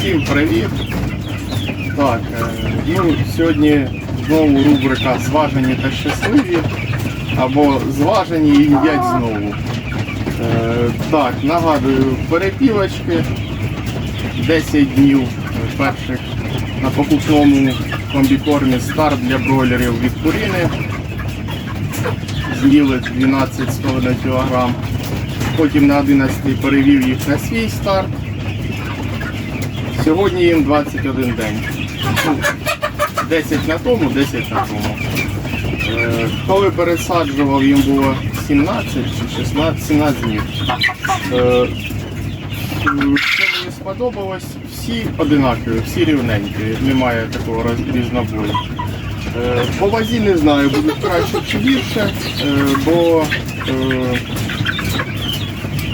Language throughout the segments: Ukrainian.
Всім привіт! Так, е, ну, сьогодні знову рубрика Зважені та щасливі або Зважені і їдять знову. Е, Так, нагадую, перепілочки 10 днів перших на покупному комбікормі старт для бройлерів від Пуріни. З'їли 12,5 кг. Потім на 11 перевів їх на свій старт. Сьогодні їм 21 день. Ну, 10 на тому, 10 на тому. Е, Коли пересаджував, їм було 17 чи 16, 17 днів. Е, Що мені сподобалось, всі одинакові, всі рівненькі, немає такого різнобою. Е, По вазі не знаю, будуть краще чи гірше, бо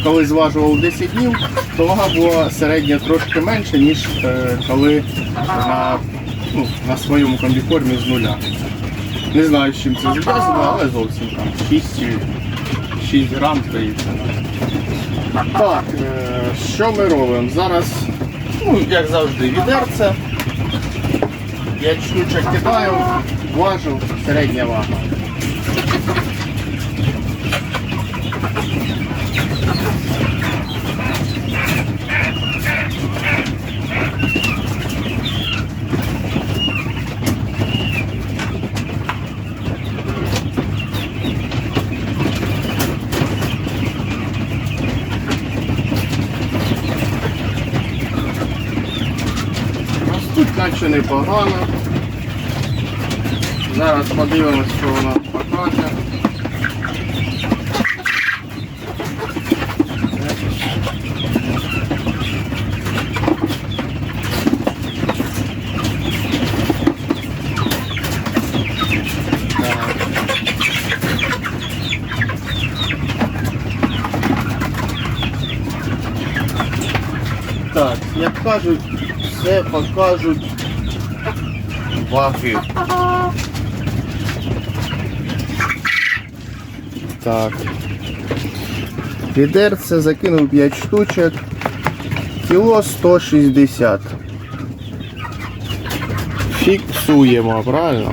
коли зважував 10 днів, то вага була середня трошки менше, ніж е, коли на, ну, на своєму комбікормі з нуля. Не знаю, з чим це зв'язано, але зовсім там 6, 6 грам здається. Так, е, що ми робимо? Зараз, ну, як завжди, відерце. 5 штучок кидаю, важу, середня вага. Наче непогано. Зараз подивимось, що вона покаже. Так, як кажуть, все покажуть ваги. Так. Відерце закинув 5 штучок. Кіло 160. Фіксуємо, правильно?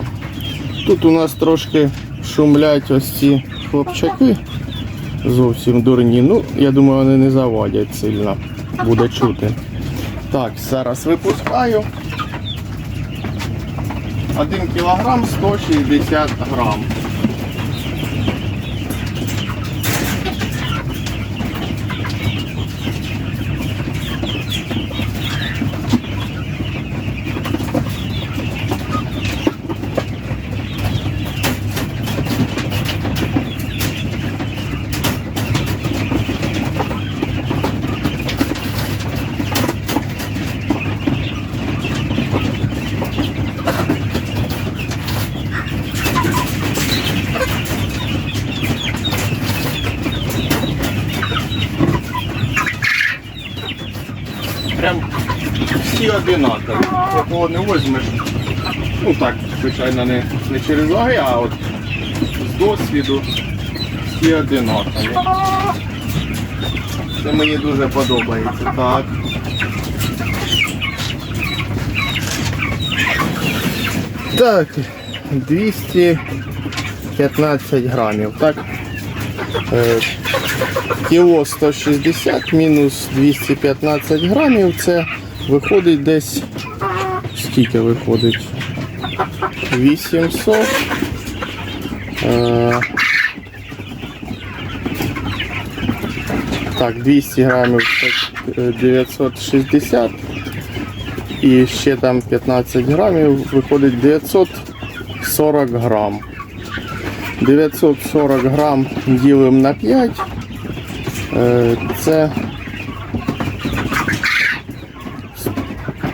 Тут у нас трошки шумлять ось ці хлопчаки. Зовсім дурні. Ну, я думаю, вони не завадять сильно. Буде чути. Так, зараз випускаю. 1 кілограм 160 грам. Прям всі одинакові. Такого не возьмеш. Ну так, звичайно, не, не через ваги, а от з досвіду всі одинакові. Це мені дуже подобається. Так. Так, 215 грамів, так? Е, Кіло 160 мінус 215 грамів, це виходить десь. Скільки виходить? 800. Е, так, 200 грамів це е, 960. І ще там 15 грамів виходить 940 грам. 940 грам ділимо на 5. Е, Це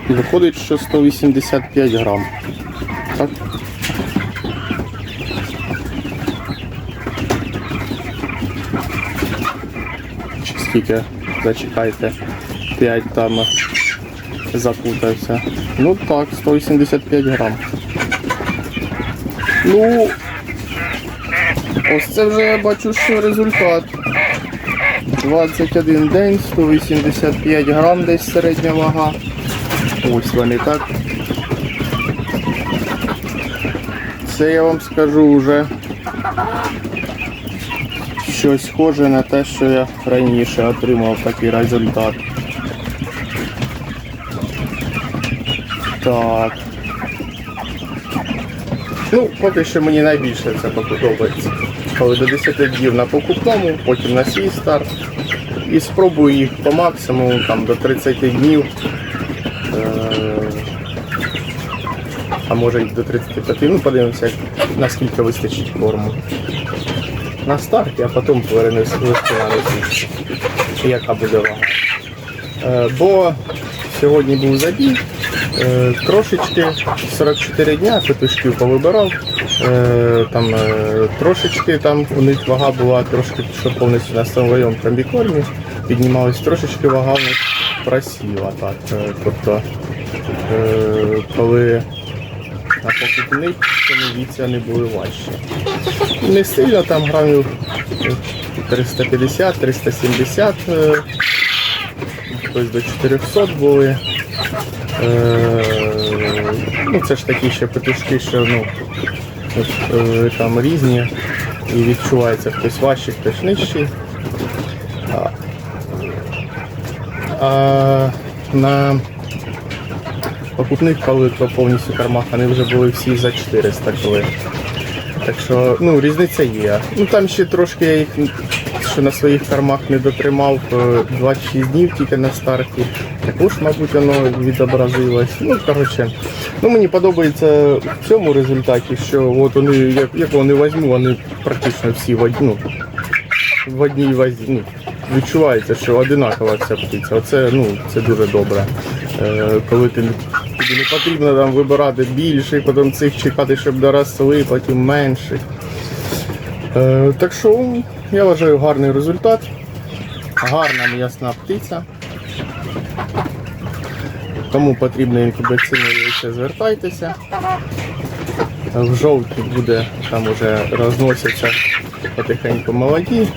виходить, що 185 грам. Так? Чи скільки? Зачекайте. 5 там запутався. Ну так, 185 грам. Ну, ось це вже я бачу, що результат. 21 день, 185 грам десь середня вага. Ось вони так. Це я вам скажу вже щось схоже на те, що я раніше отримав такий результат. Так. Ну, поки що мені найбільше це подобається. Коли до 10 днів на покупному, потім на свій старт. І спробую їх по максимуму там, до 30 днів. Е- а може і до 35. Ну, подивимося, наскільки вистачить корму. На старті, а потім перенесу на. Яка буде вага. Е, бо сьогодні був забій. Е, трошечки 44 дня петушків повибирав. Е, там е, трошечки там у них вага була трошки, що повністю на своєму комбікормі піднімалась, трошечки вага у них просіла. Так. Тобто, коли на покупних віці вони були важчі. Не сильно там грамів 350-370, е, ось до 400 були. Е, ну, це ж такі ще петушки, що ну, е, там різні. І відчувається хтось важчий, хтось нижчий. А, а на покупних, коли то повністю кормах, вони вже були всі за 400 коли. Так що, ну, різниця є. Ну там ще трошки я їх що на своїх кормах не дотримав е, 26 днів тільки на старті. Також, мабуть, воно відобразилось. Ну, коротше, ну мені подобається в цьому результаті, що от вони, як, як вони візьму, вони практично всі в, од- ну, в одній вазі. Ну, відчувається, що одинакова ця птиця. Оце ну, це дуже добре. Е, коли ти тобі не потрібно там вибирати більше, потім цих чекати, щоб доросли, потім менше. Е, так що я вважаю гарний результат. Гарна м'ясна птиця. Кому потрібно інкубаційне яйце, звертайтеся. В жовтні буде, там уже розносяться потихеньку молоді.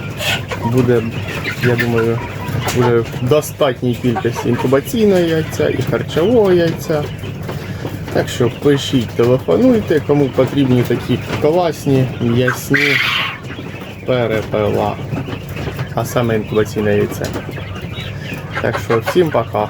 Буде, я думаю, буде в достатній кількості інкубаційного яйця і харчового яйця. Так що пишіть, телефонуйте, кому потрібні такі класні, м'ясні перепела, а саме інкубаційне яйце. Так що всім пока.